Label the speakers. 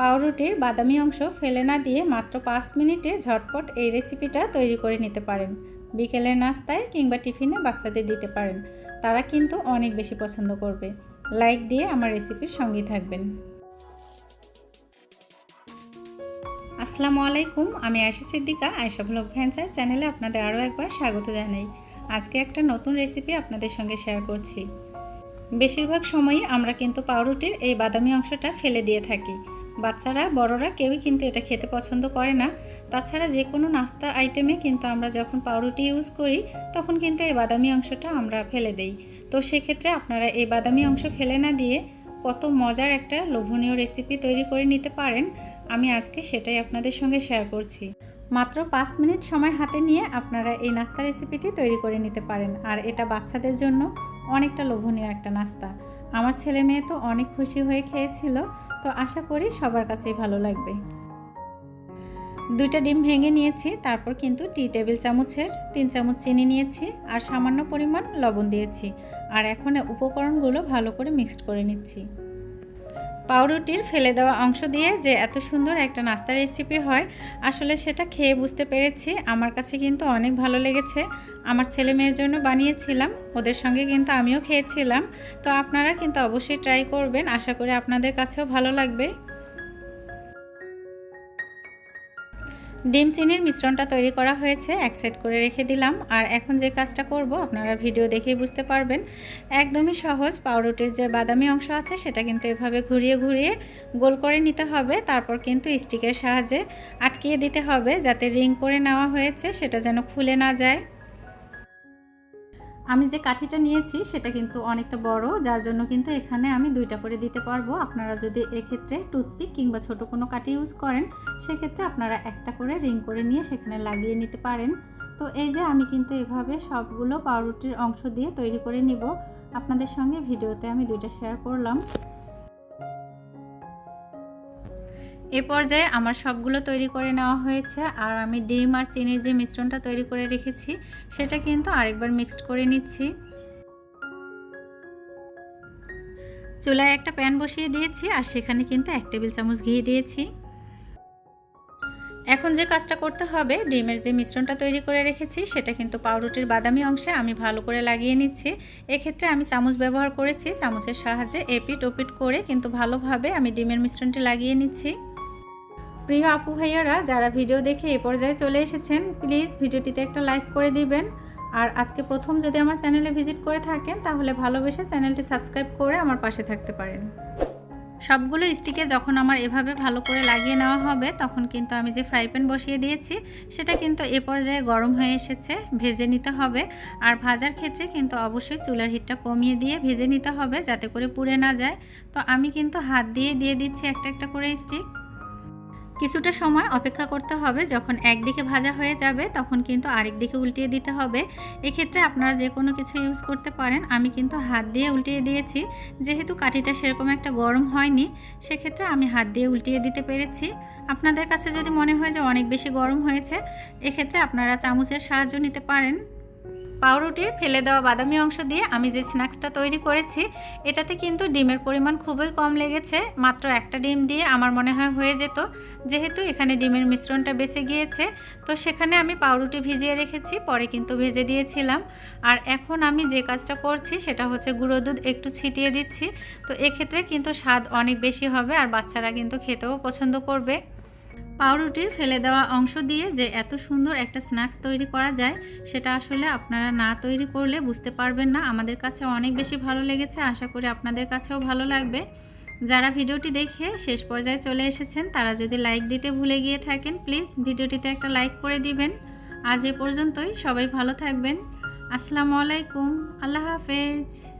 Speaker 1: পাউরুটির বাদামি অংশ ফেলে না দিয়ে মাত্র পাঁচ মিনিটে ঝটপট এই রেসিপিটা তৈরি করে নিতে পারেন। বিকেলের নাস্তায় কিংবা টিফিনে বাচ্চাদের দিতে পারেন। তারা কিন্তু অনেক বেশি পছন্দ করবে। লাইক দিয়ে আমার রেসিপির সঙ্গী থাকবেন। আসসালামু আলাইকুম, আমি আয়শা সিদ্দিকা, আয়শা ব্লগ ভেঞ্চার চ্যানেলে আপনাদের আরও একবার স্বাগত জানাই। আজকে একটা নতুন রেসিপি আপনাদের সঙ্গে শেয়ার করছি। বেশিরভাগ সময়ই আমরা কিন্তু পাউরুটির এই বাদামি অংশটা ফেলে দিয়ে থাকি। বাচ্চারা, বড়রা কেউই কিন্তু এটা খেতে পছন্দ করে না। তাছাড়া যে কোনো নাস্তা আইটেমে কিন্তু আমরা যখন পাউরুটি ইউজ করি, তখন কিন্তু এই বাদামি অংশটা আমরা ফেলে দেই। তো সেক্ষেত্রে আপনারা এই বাদামি অংশ ফেলে না দিয়ে কত মজার একটা লোভনীয় রেসিপি তৈরি করে নিতে পারেন। আমি আজকে সেটাই আপনাদের সঙ্গে শেয়ার করছি। মাত্র পাঁচ মিনিট সময় হাতে নিয়ে আপনারা এই নাস্তা রেসিপিটি তৈরি করে নিতে পারেন। আর এটা বাচ্চাদের জন্য অনেকটা লোভনীয় একটা নাস্তা। আমার ছেলে মেয়ে তো অনেক খুশি হয়ে খেয়েছিল, তো আশা করি সবার কাছেই ভালো লাগবে। দুইটা ডিম ভেঙে নিয়েছি, তারপর কিন্তু টি টেবিল চামচের তিন চামচ চিনি নিয়েছি আর সামান্য পরিমাণ লবণ দিয়েছি। আর এখন উপকরণগুলো ভালো করে মিক্সড করে নিচ্ছি। পাউরুটির ফেলে দেওয়া অংশ দিয়ে যে এত সুন্দর একটা নাস্তা রেসিপি হয়, আসলে সেটা খেয়ে বুঝতে পেরেছি। আমার কাছে কিন্তু অনেক ভালো লেগেছে। আমার ছেলে মেয়ের জন্য বানিয়েছিলাম, ওদের সঙ্গে কিন্তু আমিও খেয়েছিলাম। তো আপনারা কিন্তু অবশ্যই ট্রাই করবেন। আশা করি আপনাদের কাছেও ভালো লাগবে। ডিম চিনির মিশ্রণটা তৈরি করা হয়েছে, এক সাইড করে রেখে দিলাম। আর এখন যে কাজটা করব, আপনারা ভিডিও দেখেই বুঝতে পারবেন। একদমই সহজ, পাউরুটির যে বাদামি অংশ আছে, সেটা কিন্তু এভাবে ঘুরিয়ে ঘুরিয়ে গোল করে নিতে হবে। তারপর কিন্তু স্টিকের সাহায্যে আটকিয়ে দিতে হবে, যাতে রিং করে নেওয়া হয়েছে, সেটা যেন খুলে না যায়। আমি যে কাঠিটা নিয়েছি সেটা কিন্তু অনেকটা বড়, যার জন্য কিন্তু এখানে আমি দুইটা করে দিতে পারব। আপনারা যদি এক্ষেত্রে টুথপিক কিংবা ছোট কোনো কাঠি ইউজ করেন, সেক্ষেত্রে আপনারা একটা করে রিং করে নিয়ে সেখানে লাগিয়ে নিতে পারেন। তো এই যে আমি কিন্তু এভাবে সবগুলো পাউরুটির অংশ দিয়ে তৈরি করে নিব। আপনাদের সঙ্গে ভিডিওতে আমি দুইটা শেয়ার করলাম। এ পর্যায়ে আমার সবগুলো তৈরি করে নেওয়া হয়েছে আর আমি ডিম আর চিনির যে মিশ্রণটা তৈরি করে রেখেছি, সেটা কিন্তু আরেকবার মিক্সড করে নিচ্ছি। চুলায় একটা প্যান বসিয়ে দিয়েছি আর সেখানে কিন্তু এক টেবিল চামচ ঘি দিয়েছি। এখন যে কাজটা করতে হবে, ডিমের যে মিশ্রণটা তৈরি করে রেখেছি, সেটা কিন্তু পাউরুটির বাদামি অংশে আমি ভালো করে লাগিয়ে নিচ্ছি। এক্ষেত্রে আমি চামচ ব্যবহার করেছি, চামচের সাহায্যে এপিট ওপিট করে কিন্তু ভালোভাবে আমি ডিমের মিশ্রণটি লাগিয়ে নিচ্ছি। প্রিয় আপু ভাইয়ারা, যারা ভিডিও দেখে এ পর্যায়ে চলে এসেছেন প্লিজ ভিডিওটিতে একটা লাইক করে দিবেন। আর আজকে প্রথম যদি আমার চ্যানেলে ভিজিট করে থাকেন, তাহলে ভালোবেসে চ্যানেলটি সাবস্ক্রাইব করে আমার পাশে থাকতে পারেন। সবগুলো স্টিকে যখন আমার এভাবে ভালো করে লাগিয়ে নেওয়া হবে, তখন কিন্তু আমি যে ফ্রাই প্যান বসিয়ে দিয়েছি, সেটা কিন্তু এ পর্যায়ে গরম হয়ে এসেছে, ভেজে নিতে হবে। আর ভাজার ক্ষেত্রে কিন্তু অবশ্যই চুলার হিটটা কমিয়ে দিয়ে ভেজে নিতে হবে, যাতে করে পুড়ে না যায়। তো আমি কিন্তু হাত দিয়ে দিয়ে দিচ্ছি একটা একটা করে স্টিক কিছুটা সময় অপেক্ষা করতে হবে। যখন একদিকে ভাজা হয়ে যাবে, তখন কিন্তু আরেক দিকে উল্টিয়ে দিতে হবে। এক্ষেত্রে আপনারা যে কোনো কিছু ইউজ করতে পারেন। আমি কিন্তু হাত দিয়ে উল্টিয়ে দিয়েছি। যেহেতু কাঠিটা সেরকম একটা গরম হয়নি, সেক্ষেত্রে আমি হাত দিয়ে উল্টিয়ে দিতে পেরেছি। আপনাদের কাছে যদি মনে হয় যে অনেক বেশি গরম হয়েছে, এক্ষেত্রে আপনারা চামচের সাহায্য নিতে পারেন। পাউরুটির ফেলে দেওয়া বাদামি অংশ দিয়ে আমি যে স্ন্যাক্সটা তৈরি করেছি, এটাতে কিন্তু ডিমের পরিমাণ খুবই কম লেগেছে। মাত্র একটা ডিম দিয়ে আমার মনে হয় হয়ে যেত, যেহেতু এখানে ডিমের মিশ্রণটা বেঁচে গিয়েছে। তো সেখানে আমি পাউরুটি ভিজিয়ে রেখেছি, পরে কিন্তু ভেজে দিয়েছিলাম। আর এখন আমি যে কাজটা করছি, সেটা হচ্ছে গুঁড়ো দুধ একটু ছিটিয়ে দিচ্ছি। তো এক্ষেত্রে কিন্তু স্বাদ অনেক বেশি হবে আর বাচ্চারা কিন্তু খেতেও পছন্দ করবে। পাউরুটির ফেলে দেওয়া অংশ দিয়ে যে এত সুন্দর একটা স্ন্যাক্স তৈরি করা যায়, সেটা আসলে আপনারা না তৈরি করলে বুঝতে পারবেন না। আমাদের কাছে অনেক বেশি ভালো লেগেছে, আশা করি আপনাদের কাছেও ভালো লাগবে। যারা ভিডিওটি দেখে শেষ পর্যায়ে চলে এসেছেন, তারা যদি লাইক দিতে ভুলে গিয়ে থাকেন, প্লিজ ভিডিওটিতে একটা লাইক করে দিবেন। আজ এ পর্যন্তই, সবাই ভালো থাকবেন। আসসালামু আলাইকুম, আল্লাহ হাফেজ।